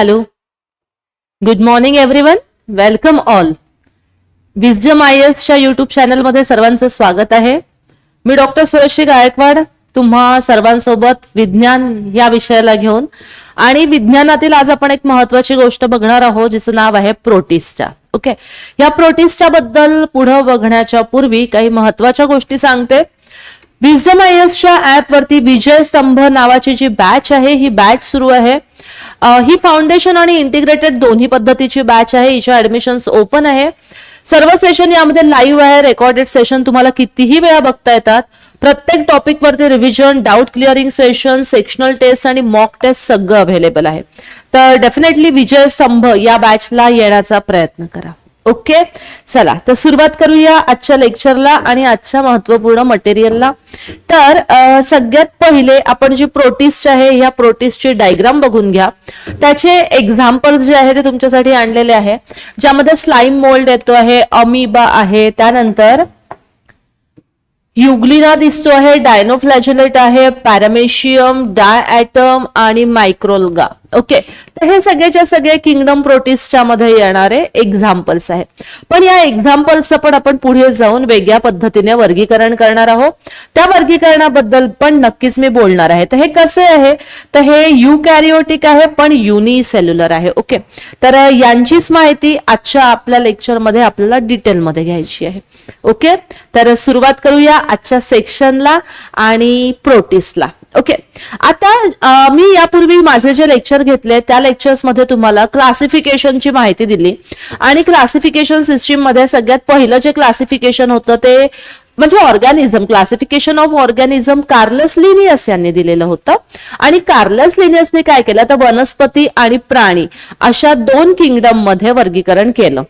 Hello good morning everyone welcome all विजम आय च्या YouTube चॅनलमध्ये सर्वांचं स्वागत आहे. मी डॉक्टर सुरश्री गायकवाड तुम्हा सर्वांसोबत विज्ञान या विषयाला घेऊन आणि विज्ञानातील आज आपण एक महत्वाची गोष्ट बघणार आहोत जिचं नाव आहे प्रोटिस्टा ओके या प्रोटिस्टा बद्दल पुढं बघण्याच्या पूर्वी काही महत्त्वाच्या गोष्टी सांगते. विजडम आय एसच्या ऍपवरती विजय स्तंभ नावाची जी बॅच आहे ही बॅच सुरू आहे. ही फाउंडेशन आणि इंटिग्रेटेड दोन्ही पद्धतीची बॅच आहे. हिच्या ऍडमिशन्स ओपन आहे. सर्व सेशन यामध्ये लाईव्ह आहे. रेकॉर्डेड सेशन तुम्हाला कितीही वेळा बघता येतात. प्रत्येक टॉपिकवरती revision doubt clearing session sectional test आणि मॉक टेस्ट सगळं अवेलेबल आहे. तर डेफिनेटली विजय स्तंभ या बॅचला येण्याचा प्रयत्न करा. ओके? चला तर सुरुवात करूया आजच्या लेक्चरला आणि आजच्या महत्त्वपूर्ण मटेरियलला तर सगळ्यात पहिले आपण जी प्रोटिस्ट आहे ह्या प्रोटिस्टची डायग्राम बघून घ्या. त्याचे एक्झाम्पल्स जे आहे ते तुमच्यासाठी आणलेले आहे. ज्यामध्ये स्लाईम मोल्ड येतो आहे अमिबा आहे त्यानंतर युग्लिना दिसतो आहे डायनोफ्लॅजलेट आहे पॅरामेशियम डायॲटम आणि मायक्रोलगा ओके. तर हे सगळेच्या सगळे किंगडम प्रोटीसच्या मध्ये येणारे एक्झाम्पल्स आहेत. पण या एक्झाम्पल्सचं पण आपण पुढे जाऊन वेगळ्या पद्धतीने वर्गीकरण करणार आहोत. त्या वर्गीकरणाबद्दल पण नक्कीच मी बोलणार आहे. तर हे कसे आहे? तर हे युकॅरिओटिक आहे पण युनिसेल्युलर आहे. ओके. तर यांचीच माहिती आजच्या आपल्या लेक्चरमध्ये आपल्याला डिटेलमध्ये घ्यायची आहे. ओके. तर सुरुवात करूया आजच्या सेक्शनला आणि प्रोटीसला ओके आता मी यापूर्वी माझे जे लेक्चर घेतले त्या लेक्चर्समध्ये तुम्हाला क्लासिफिकेशनची माहिती दिली. आणि क्लासिफिकेशन सिस्टीममध्ये सगळ्यात पहिलं जे क्लासिफिकेशन होतं ते म्हणजे organism classification of organism Carolus Linnaeus यांनी दिलेलं होतं. आणि कार्लस लिनियसने काय केलं? तर वनस्पती आणि प्राणी अशा दोन किंगडममध्ये वर्गीकरण केलं.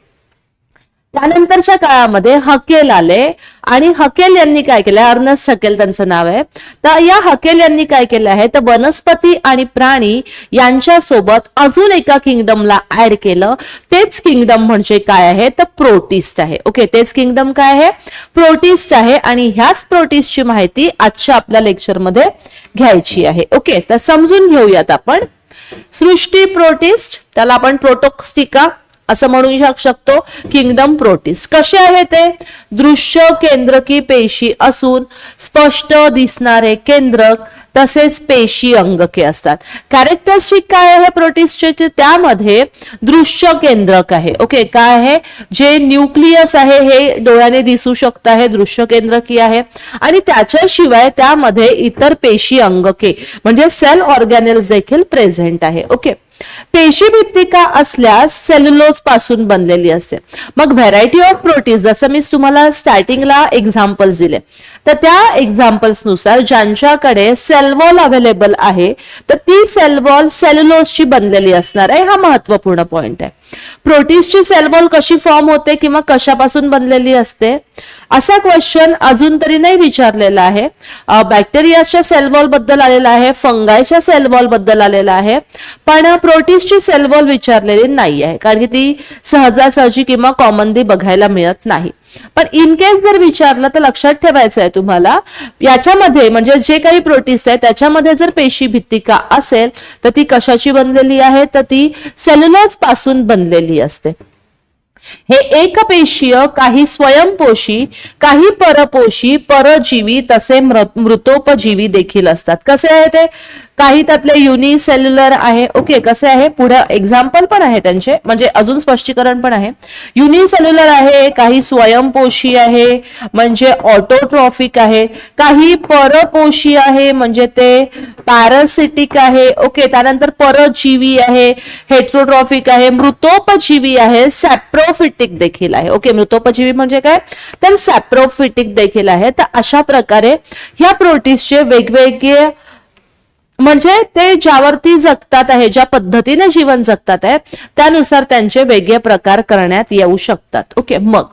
त्यानंतरच्या काळामध्ये हकेल आले आणि हकेल यांनी काय केलं अर्नस्ट हकेल त्यांचं नाव आहे. तर या हकेल यांनी काय केलं आहे? तर वनस्पती आणि प्राणी यांच्या सोबत अजून एका किंगडमला ऍड केलं. तेच किंगडम म्हणजे काय आहे? तर प्रोटिस्ट आहे. ओके तेच किंगडम काय आहे? प्रोटिस्ट आहे आणि ह्याच प्रोटिस्टची माहिती आजच्या आपल्या लेक्चरमध्ये घ्यायची आहे. ओके तर समजून घेऊयात आपण. सृष्टी प्रोटिस्ट त्याला आपण प्रोटोक्स्टिका असं म्हणू शक- शकतो. किंगडम प्रोटिस्ट कसे आहे ते? दृश्य केंद्रकी पेशी असून स्पष्ट दिसणारे केंद्रक तसेच पेशी अंगके असतात. कॅरेक्टरिस्टिक काय आहे प्रोटिस्टचे ते त्यामध्ये दृश्य केंद्रक आहे. ओके काय आहे? जे न्यूक्लियस आहे हे डोळ्याने दिसू शकतं आहे दृश्य केंद्रकी आहे. आणि त्याच्याशिवाय त्यामध्ये इतर पेशी अंगके म्हणजे सेल ऑर्गॅनेल्स देखील प्रेझेंट आहे. ओके पेशी भित्तिका असल्यास सेल्युलोजपासून बनलेली असते. मग व्हरायटी ऑफ प्रोटीन्स जसं मी तुम्हाला स्टार्टिंगला एक्झाम्पल्स दिले तर त्या एक्झाम्पल्सनुसार ज्यांच्याकडे सेलवॉल अवेलेबल आहे तर ती सेलवॉल सेल्युलोजची बनलेली असणार आहे. हा महत्त्वपूर्ण पॉइंट आहे. प्रोटीजची सेलवॉल कशी फॉर्म होते किंवा कशापासून बनलेली असते? असा क्वेश्चन अजून तरी नाही विचारलेला आहे. बॅक्टेरियाच्या सेलवॉलबद्दल आलेला आहे फंगायच्या सेलवॉलबद्दल आलेला आहे. पण प्रोटीजची सेलवॉल विचारलेली नाही आहे कारण की ती सहजासहजी किंवा कॉमनली बघायला मिळत नाही. पण इन केस जर विचारलं तर लक्षात ठेवायचं आहे तुम्हाला याच्यामध्ये म्हणजे जे काही प्रोटीस आहे त्याच्यामध्ये जर पेशी भित्तिका असेल तर ती कशाची बनलेली आहे? तर ती सेल्युलोजपासून बनलेली असते. हे एकपेशीय काही स्वयंपोषी काही परपोषी परजीवी तसे मृतोपजीवी देखील असतात. कसे आहे ते? काही त्यातले युनिसेल्युलर आहे. ओके कसे आहे? पुढे एक्झाम्पल पण आहे त्यांचे. म्हणजे अजून स्पष्टीकरण पण आहे. युनिसेल्युलर आहे काही स्वयंपोषी आहे म्हणजे ऑटोट्रॉफिक आहे. काही परपोषी आहे म्हणजे ते पॅरासिटिक आहे. ओके त्यानंतर परजीवी आहे हेट्रोट्रॉफिक आहे मृतोपजीवी आहे सॅप्रोफिटिक देखील आहे. ओके मृतोपजीवी म्हणजे काय? तर सॅप्रोफिटिक देखील आहे. तर अशा प्रकारे ह्या प्रोटीसचे वेगवेगळे म्हणजे ते ज्यावरती जगतात आहे ज्या पद्धतीने जीवन जगतात आहे त्यानुसार त्यांचे वेगळे प्रकार करण्यात येऊ शकतात. ओके मग.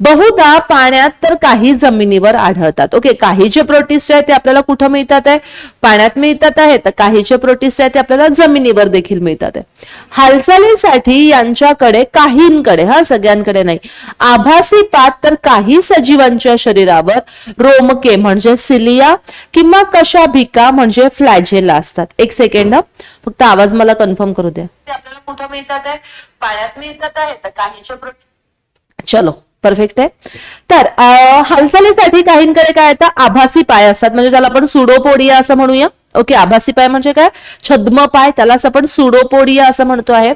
बहुधा पाण्यात तर काही जमिनीवर आढळतात. ओके काही जे प्रोटिस्ट आहेत ते आपल्याला कुठं मिळतात आहे? पाण्यात मिळतात आहे तर काही जे प्रोटिस्ट आहेत ते आपल्याला जमिनीवर देखील मिळतात आहे. हालचालीसाठी यांच्याकडे काहींकडे हा सगळ्यांकडे नाही. आभासी पात तर काही सजीवांच्या शरीरावर रोमके म्हणजे सिलिया किंवा कशाभिका म्हणजे फ्लॅजेला असतात. एक सेकंड हं. फक्त आवाज मला कन्फर्म करू द्या. ते आपल्याला कुठं मिळतात आहे? पाण्यात मिळतात आहे तर काहीचे चलो. परफेक्ट आहे. तर हालचालीसाठी काहींकडे काय येतं आभासी पाय असतात. म्हणजे ज्याला आपण सुडोपोडिया असं म्हणूया. ओके आभासी पाय म्हणजे काय? छद्म पाय. त्यालाच आपण सुडोपोडिया असं म्हणतो आहे.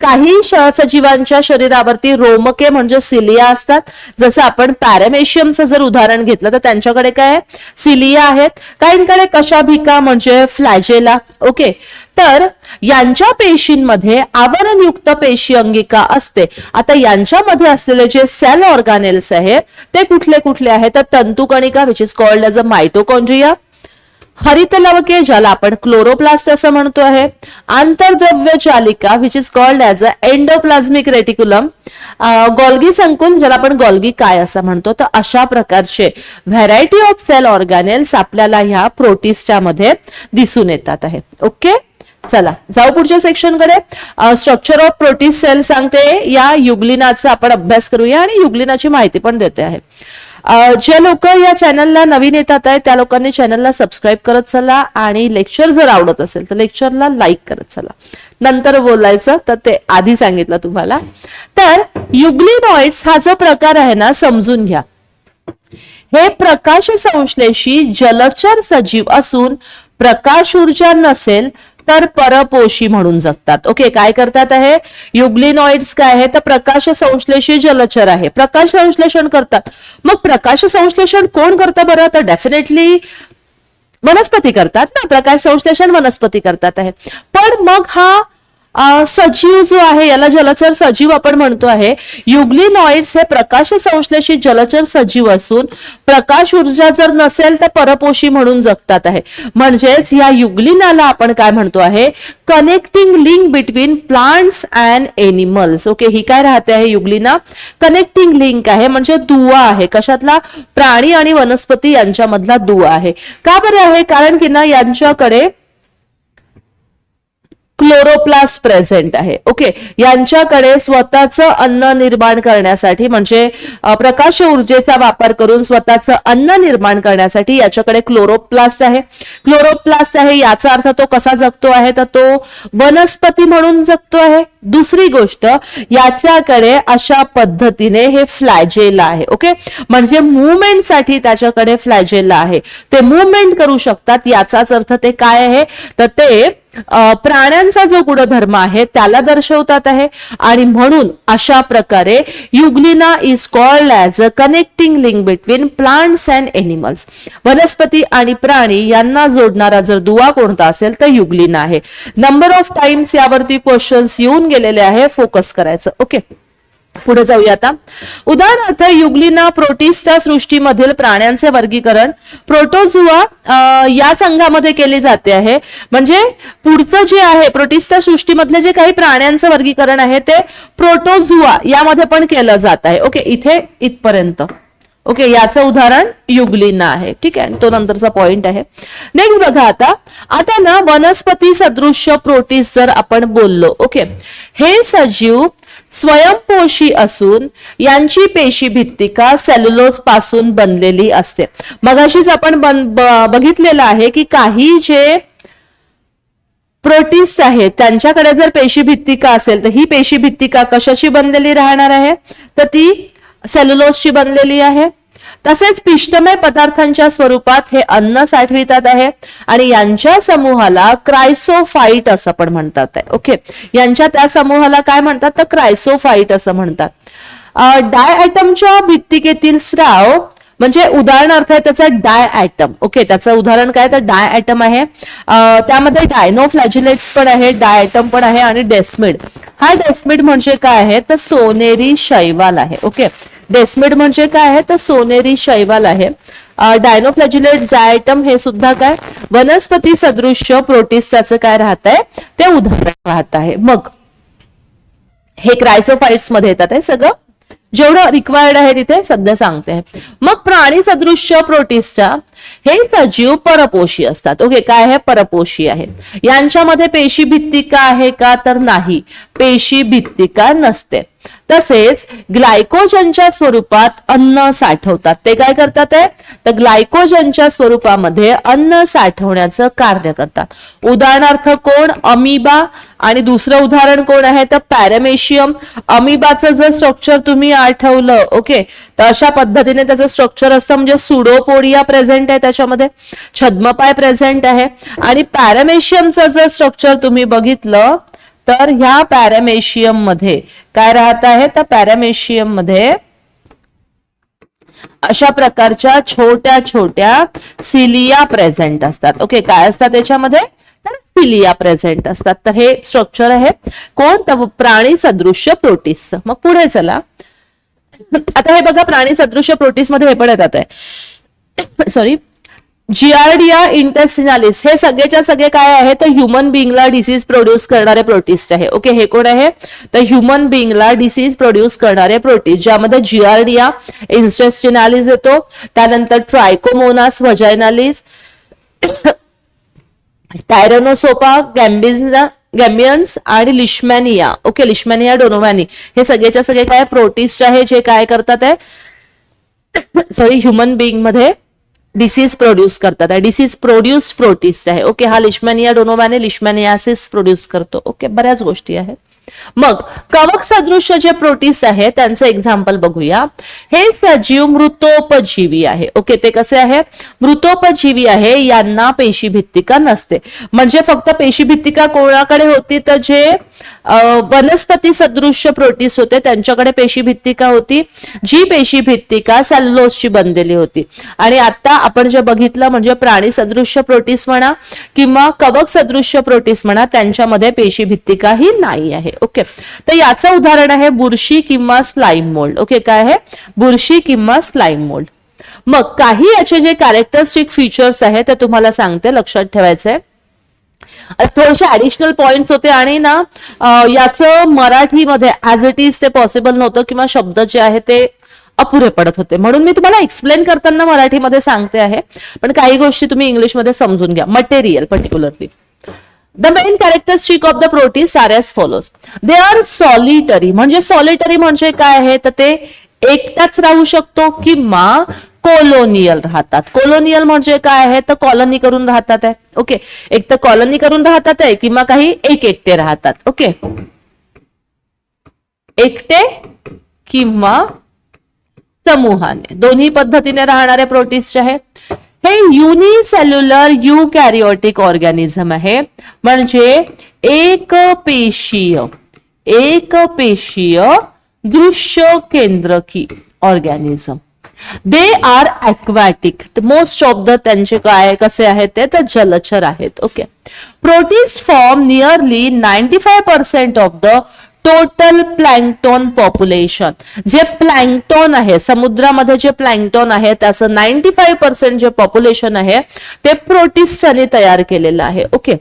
काही सजीवांच्या शरीरावरती रोमके म्हणजे सिलिया असतात. जसं आपण पॅरामेशियमचं जर उदाहरण घेतलं तर त्यांच्याकडे काय आहे? सिलिया आहेत. काहींकडे कशाभिका म्हणजे फ्लॅजेला. ओके. तर यांच्या पेशींमध्ये आवरणयुक्त पेशी अंगिका असते. आता यांच्यामध्ये असलेले जे सेल ऑर्गॅनेल्स आहे ते कुठले कुठले आहेत? तर तंतुकणिका which is called as a mitochondria हरित लवके ज्याला आपण क्लोरोप्लास्ट असं म्हणतो आहे. आंतरद्रव्य जालिका which is called as a endoplasmic reticulum Golgi संकुल ज्याला आपण गॉल्गी काय असं म्हणतो? तर अशा प्रकारचे व्हरायटी ऑफ सेल ऑर्गॅनेल्स आपल्याला ह्या प्रोटिस्टा मध्ये दिसून येतात आहे. ओके चला जाऊ पुढच्या सेक्शनकडे स्ट्रक्चर ऑफ प्रोटीस सेल सांगते. या युग्लिनाचा आपण अभ्यास करूया आणि युग्लिनाची माहिती पण देते आहे. जे लोक या चॅनलला नवीन येतात आहे त्या लोकांनी चॅनलला सबस्क्राईब करत चला आणि लेक्चर जर आवडत असेल तर लेक्चरला लाईक करत चला. नंतर बोलायचं तर ते आधी सांगितलं तुम्हाला. तर युग्लिनॉइड्स हा जो प्रकार आहे ना समजून घ्या. हे प्रकाश संश्लेषी जलचर सजीव असून प्रकाश ऊर्जा नसेल तर परपोषी म्हणून जगतात. ओके काय करतात आहे? युग्लिनॉइड्स काय आहे? तर प्रकाश संश्लेषी जलचर आहे. प्रकाश संश्लेषण करतात. मग प्रकाश संश्लेषण कोण करतं बरं? तर डेफिनेटली वनस्पती करतात ना. प्रकाश संश्लेषण वनस्पती करतात आहे. पण मग हा सजीव जो आहे याला जलचर सजीव आपण म्हणतो आहे. युग्लिनॉइड्स हे प्रकाश संश्लेषित जलचर सजीव असून प्रकाश ऊर्जा जर नसेल तर परपोषी म्हणून जगतात आहे. म्हणजेच या युग्लिनाला आपण काय म्हणतो आहे? Connecting link between plants and animals okay ही काय राहते आहे युग्लिना? कनेक्टिंग लिंक आहे म्हणजे दुवा आहे. कशातला? प्राणी आणि वनस्पती यांच्यामधला दुवा आहे. का बरं आहे? कारण की ना यांच्याकडे क्लोरोप्लास्ट प्रेझेंट आहे. ओके यांच्याकडे स्वतःचं अन्न निर्माण करण्यासाठी म्हणजे प्रकाश ऊर्जेचा वापर करून स्वतःचं अन्न निर्माण करण्यासाठी याच्याकडे क्लोरोप्लास्ट आहे. क्लोरोप्लास्ट आहे याचा अर्थ तो कसा जगतो आहे? तर तो वनस्पती म्हणून जगतो आहे. दुसरी गोष्ट याच्याकडे अशा पद्धतीने हे फ्लॅजेला आहे. ओके म्हणजे मुवमेंटसाठी त्याच्याकडे फ्लॅजेला आहे. ते मुवमेंट करू शकतात याचाच अर्थ ते काय आहे? तर ते प्राण्यांचा जो गुणधर्म आहे त्याला दर्शवतात आहे. आणि म्हणून अशा प्रकारे euglena is called as a connecting link between plants and animals वनस्पती आणि प्राणी यांना जोडणारा जर दुवा कोणता असेल तर युग्लिना आहे. नंबर ऑफ टाइम्स यावरती क्वेश्चन्स येऊन गेलेले आहे. फोकस करायचं. ओके पुढे जाऊया आता. उदाहरणार्थ युगलिना प्रोटिस्टा सृष्टीमधील प्राण्यांचे वर्गीकरण प्रोटोजुआ या संघामध्ये केले जाते आहे. म्हणजे पुढचं जे आहे प्रोटिस्टा सृष्टीमधले जे काही प्राण्यांचं वर्गीकरण आहे ते प्रोटोजुआ यामध्ये पण केलं जात आहे. ओके इथे इथपर्यंत. ओके याचं उदाहरण युग्लिना आहे. ठीक आहे तो नंतरचा पॉइंट आहे. नेक्स्ट बघा आता. आता ना वनस्पती सदृश्य प्रोटीस जर आपण बोललो ओके हे सजीव स्वयंपोषी असून यांची पेशी भित्तिका सेल्युलोजपासून बनलेली असते. मगाशीच आपण बन- बघितलेलं आहे की काही जे प्रोटीन्स आहेत त्यांच्याकडे जर पेशी भित्तिका असेल तर ही पेशी भित्तिका कशाची बनलेली राहणार आहे? तर ती सेल्युलोजची बनलेली आहे. तसेच पिष्टमय पदार्थांच्या स्वरूपात हे अन्न साठवितात आहे. आणि यांच्या समूहाला क्रायसोफाईट असं पण म्हणतात आहे. ओके. यांच्या त्या समूहाला काय म्हणतात? तर क्रायसोफाईट असं म्हणतात. डाय ॲटमच्या भित्तिकेतील स्राव म्हणजे उदाहरणार्थ आहे त्याचा डाय ॲटम. ओके. त्याचं उदाहरण काय? तर डाय ॲटम आहे. त्यामध्ये त्यामध्ये डायनोफ्लॅजिलेट्स पण आहे डाय ॲटम पण आहे आणि डेस्मिड. हा डेस्मिड म्हणजे काय आहे? तर सोनेरी शैवाल आहे. ओके. डेस्मिड म्हणजे काय आहे? तर सोनेरी शैवाल आहे. डायनोफ्लॅजिलेट जायटम हे सुद्धा काय? वनस्पती सदृश्य प्रोटिस्टाचं काय राहत आहे? ते उदाहरण राहत आहे. मग हे क्रायसोफाईट्समध्ये येतात हे सगळं. जेवढं रिक्वायर्ड आहे तिथे सध्या सांगते. मग प्राणी सदृश्य प्रोटिस्टा हे सजीव परपोषी असतात. ओके काय आहे? परपोषी आहे. यांच्यामध्ये पेशी भित्तिका आहे का? तर नाही. पेशी भित्तिका नसते. तसेच ग्लायकोजनच्या स्वरूपात अन्न साठवतात. ते काय करतात आहे तर ग्लायकोजनच्या स्वरूपामध्ये अन्न साठवण्याचं कार्य करतात. उदाहरणार्थ कोण? अमिबा. आणि दुसरं उदाहरण कोण आहे? तर पॅरामेशियम. अमिबाचं जर स्ट्रक्चर तुम्ही आठवलं ओके तर अशा पद्धतीने त्याचं स्ट्रक्चर असतं. म्हणजे सुडोपोडिया प्रेझेंट आहे त्याच्यामध्ये. छद्मपाय प्रेझेंट आहे. आणि पॅरामेशियमचं जर स्ट्रक्चर तुम्ही बघितलं तर ह्या पॅरामेशियममध्ये काय राहत आहे? तर पॅरामेशियममध्ये अशा प्रकारच्या छोट्या छोट्या सिलिया प्रेझेंट असतात. ओके काय असतात त्याच्यामध्ये? तर सिलिया प्रेझेंट असतात. तर हे स्ट्रक्चर आहे. कोण? तर प्राणी सदृश्य प्रोटीस मग पुढे चला. आता हे बघा प्राणी सदृश्य प्रोटीसमध्ये हे पण येतात आहे. सॉरी जिआरडिया इंटेस्टिनालिस हे सगळेच्या सगळे काय आहे? तर ह्युमन बिंगला डिसीज प्रोड्यूस करणारे प्रोटीस्ट आहे. ओके हे कोण आहे? तर ह्युमन बिंगला डिसीज प्रोड्यूस करणारे प्रोटीस्ट ज्यामध्ये जीआरडीआ इंटेस्टिनालिस येतो. त्यानंतर ट्रायकोमोनास व्हजायनालिस टायरनोसोपा गॅम्बिझा गॅम्बियन्स आणि लिश्मॅनिया ओके लिश्मॅनिया डोनोमॅनी हे सगळेच्या सगळे काय? प्रोटीस्ट आहे जे काय करतात आहे सॉरी ह्युमन बिंगमध्ये डिसीज प्रोड्यूस करतात डिसीज प्रोड्यूस प्रोटिस्ट आहे. ओके हा लिशमॅनिया डोनोवॅने लिश्मॅनियासिस प्रोड्यूस करतो. ओके बऱ्याच गोष्टी आहेत. मग कवक सदृश्य जे प्रोटीस आहे त्यांचं एक्झाम्पल बघूया. हे सजीव मृतोपजीवी आहे. ओके ते कसे आहे? मृतोपजीवी आहे यांना पेशी भित्तिका नसते. म्हणजे फक्त पेशी भित्तिका कोणाकडे होती? तर जे वनस्पती सदृश्य प्रोटीस होते त्यांच्याकडे पेशी भित्तिका होती. जी पेशी भित्तिका सेल्युलोजची बनलेली होती. आणि आता आपण जे बघितलं म्हणजे प्राणी सदृश्य प्रोटीस म्हणा किंवा कवक सदृश्य प्रोटीस म्हणा त्यांच्यामध्ये पेशी भित्तिका ही नाही आहे. ओके? तर याचं उदाहरण आहे बुरशी किंवा स्लाइम मोल्ड. ओके काय आहे? बुरशी किंवा स्लाइम मोल्ड. मग काही याचे जे कॅरेक्टरिस्टिक फीचर्स आहेत ते तुम्हाला सांगते लक्षात ठेवायचं आहे थोडेसे ऍडिशनल पॉइंट्स होते आणि ना याचं मराठीमध्ये ऍज इट इज ते पॉसिबल नव्हतं किंवा शब्द जे आहे ते अपुरे पडत होते. म्हणून मी तुम्हाला एक्सप्लेन करताना मराठीमध्ये सांगते आहे. पण काही गोष्टी तुम्ही इंग्लिशमध्ये समजून घ्या. Material particularly the main characteristic of the protists are as follows they are solitary म्हणजे सॉलिटरी म्हणजे काय आहे? तर ते एकटाच राहू शकतो किंवा कोलोनियल राहतात. कोलोनियल म्हणजे काय आहे? तर कॉलनी करून राहतात आहे. ओके एक तर कॉलनी करून राहतात आहे किंवा काही एक एकटे राहतात. ओके एकटे किंवा समूहाने. दोन्ही पद्धतीने राहणारे प्रोटिस्ट आहे हे युनिसेल्युलर यू कॅरिओटिक ऑर्गॅनिझम आहे. म्हणजे एक पेशीय एक पेशीय दृश्य केंद्रकी organism they are aquatic most of the त्यांचे काय कसे आहेत ते? तर जलचर आहेत. Okay protist form nearly ninety five percent of the total plankton population जे प्लॅन्क्टॉन आहे समुद्रामध्ये जे प्लॅन्क्टॉन आहे त्याचं नाईन्टी फाईव्ह पर्सेंट जे पॉप्युलेशन आहे ते प्रोटिस्टने तयार केलेलं आहे. Okay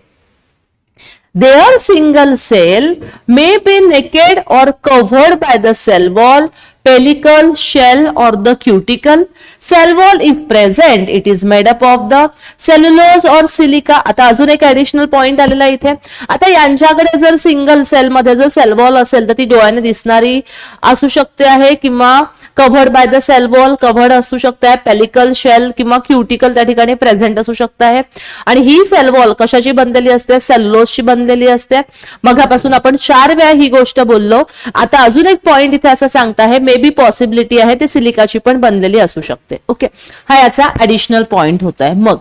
there single cell may be naked or covered by the cell wall pellicle shell or the cuticle cell wall if present it is made up of the cellulose or silica आता अजून एक additional point आलेला इथे. आता यांच्याकडे जर single सेलमध्ये जर सेलवॉल असेल तर ती डोळ्याने दिसणारी असू शकते आहे किंवा covered by the cell wall covered असू शकते पेलिकल शेल किंवा क्युटिकल त्या ठिकाणी प्रेझेंट असू शकत आहे आणि ही सेल वॉल कशाची बनलेली असते? सेल्लोजची बनलेली असते. मगापासून आपण चार वेळा ही गोष्ट बोललो. आता अजून एक पॉइंट इथे असं सांगता आहे मे बी पॉसिबिलिटी आहे ते सिलिकाची पण बनलेली असू शकते. ओके हा याचा ऍडिशनल पॉइंट होत आहे मग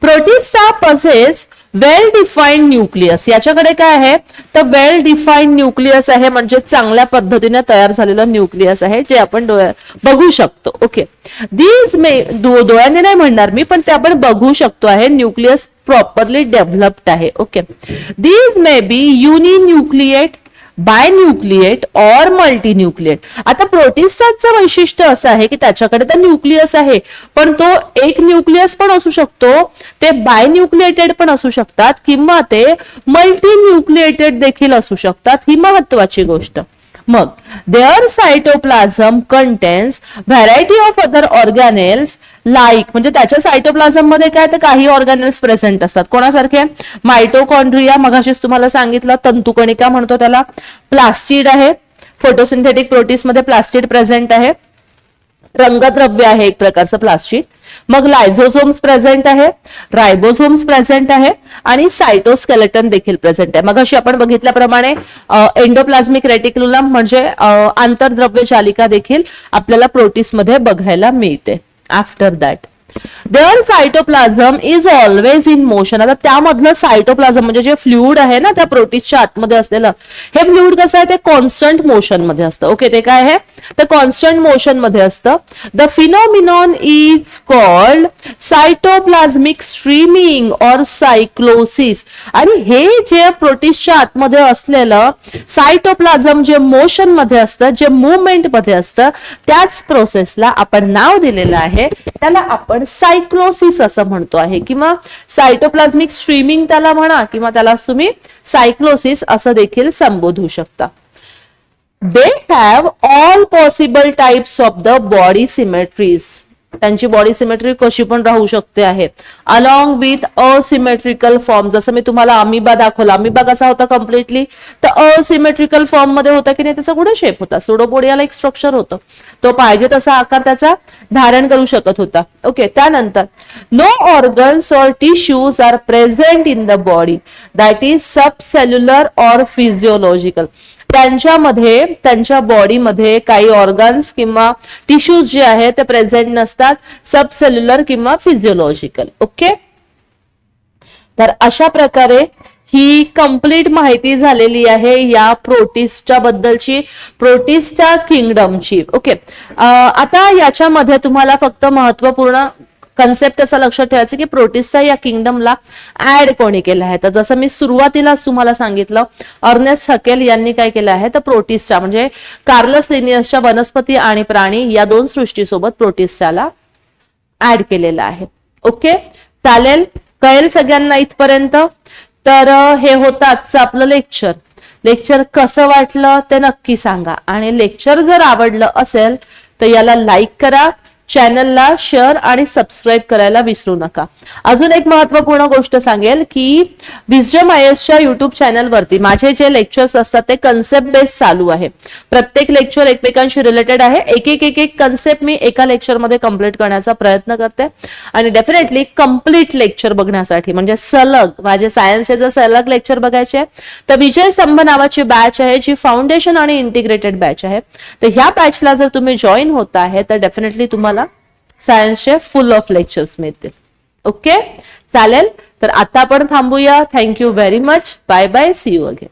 protista possess well defined nucleus याच्याकडे काय आहे? तर वेल डिफाईन्ड न्यूक्लियस आहे म्हणजे चांगल्या पद्धतीने तयार झालेलं न्यूक्लियस आहे जे आपण डोळ्या बघू शकतो. ओके दीज मे डोळ्याने नाही म्हणणार मी पण ते आपण बघू शकतो आहे. न्यूक्लियस प्रॉपरली डेव्हलप्ड आहे. Okay these may be uninucleate binucleate और मल्टीन्यूक्लिएट. आता प्रोटिस्टाचं वैशिष्ट्य असं आहे की त्याच्याकडे तर न्यूक्लियस आहे पण तो एक न्यूक्लियस पण असू शकतो ते बायन्यूक्लिएटेड पण असू शकतात किंवा ते मल्टीन्यूक्लिएटेड देखील असू शकतात ही महत्वाची गोष्ट. मग there cytoplasm contains variety of other organelles like म्हणजे त्याच्या सायटोप्लाझममध्ये काय तर काही ऑर्गॅनेल्स प्रेझेंट असतात. कोणासारखे? मायटोकॉन्ड्रिया मगाशीच तुम्हाला सांगितलं तंतुकणिका म्हणतो त्याला. प्लास्टिड आहे. फोटोसिंथेटिक प्रोटीसमध्ये प्लास्टिड प्रेझेंट आहे. रंगद्रव्य आहे एक प्रकारचं प्लास्टिक मग लायझोझोम्स प्रेझेंट आहे रायबोझोम्स प्रेझेंट आहे आणि सायटोस्केलेटन देखील प्रेझेंट आहे. मग अशी आपण बघितल्याप्रमाणे एंडोप्लाझमिक रेटिक्युलम म्हणजे आंतरद्रव्य जालिका देखील आपल्याला प्रोटीसमध्ये बघायला मिळते. After that there cytoplasm is always in motion आता त्यामधलं सायटोप्लाझम म्हणजे जे फ्लुइड आहे ना त्या प्रोटीसच्या आतमध्ये असलेलं हे फ्लुइड कसं आहे? ते कॉन्स्टंट मोशनमध्ये असतं. ओके ते काय आहे? तर कॉन्स्टंट मोशनमध्ये असतं. The phenomenon is called cytoplasmic streaming or cyclosis आणि हे जे प्रोटीसच्या आतमध्ये असलेलं सायटोप्लाझम जे मोशनमध्ये असतं जे मुवमेंटमध्ये असतं त्याच प्रोसेसला आपण नाव दिलेलं आहे. त्याला आपण सायक्लोसिस असं म्हणतो आहे. किंवा सायटोप्लाझ्मिक स्ट्रीमिंग त्याला म्हणा किंवा त्याला तुम्ही सायक्लोसिस असं देखील संबोधू शकता. They have all possible types of the body symmetries त्यांची बॉडी सिमेट्री कशी पण राहू शकते आहे. अलॉंग विथ असिमेट्रिकल फॉर्म जसं मी तुम्हाला अमिबा दाखवला अमिबा कसा होता कम्प्लिटली तर असिमेट्रिकल फॉर्ममध्ये होता की नाही त्याचा कुठे शेप होता. सुडोपोडियाला एक स्ट्रक्चर होतं. तो पाहिजे तसा आकार त्याचा धारण करू शकत होता. ओके त्यानंतर no organs or tissues are present in the body that is subcellular or physiological त्यांच्यामध्ये त्यांच्या बॉडीमध्ये काही ऑर्गन्स किंवा टिश्यूज जे आहेत ते प्रेझेंट नसतात सब सेल्युलर किंवा फिजिओलॉजिकल ओके तर अशा प्रकारे ही कंप्लीट माहिती झालेली आहे या प्रोटिस्टच्या बद्दलची प्रोटिस्टा किंगडमची ओके आता याच्यामध्ये तुम्हाला फक्त महत्त्वपूर्ण कन्सेप्ट असं लक्षात ठेवायचं की प्रोटिस्टा या किंगडमला ऍड कोणी केलं आहे? तर जसं मी सुरुवातीलाच तुम्हाला सांगितलं अर्नेस्ट हकेल यांनी काय केलं आहे? तर प्रोटिस्टा म्हणजे कार्लस लिनियसच्या वनस्पती आणि प्राणी या दोन सृष्टीसोबत प्रोटिस्टाला ऍड केलेलं आहे. ओके चालेल? कळेल सगळ्यांना इथपर्यंत? तर हे होतं आजचं आपलं लेक्चर लेक्चर कसं वाटलं ते नक्की सांगा. आणि लेक्चर जर आवडलं असेल तर याला लाईक करा. चॅनलला शेअर आणि सबस्क्राईब करायला विसरू नका. अजून एक महत्त्वपूर्ण गोष्ट सांगेल की विजडम आयएसच्या युट्यूब चॅनलवरती माझे जे लेक्चर्स असतात ते कन्सेप्ट बेस चालू आहे. प्रत्येक लेक्चर एकमेकांशी रिलेटेड आहे. एक एक एक एक कन्सेप्ट मी एका लेक्चरमध्ये कंप्लीट करण्याचा प्रयत्न करते. आणि डेफिनेटली कंप्लीट लेक्चर बघण्यासाठी म्हणजे सलग माझे सायन्सचे जर सलग लेक्चर बघायचे तर विजय स्तंभ नावाची बॅच आहे जी फाउंडेशन आणि इंटिग्रेटेड बॅच आहे. तर ह्या बॅचला जर तुम्ही जॉईन होत आहे तर डेफिनेटली तुम्हाला सायन्सचे फुल ऑफ लेक्चर्स मिळतील. ओके चालेल? तर आता आपण थांबूया. Thank you very much bye bye see you again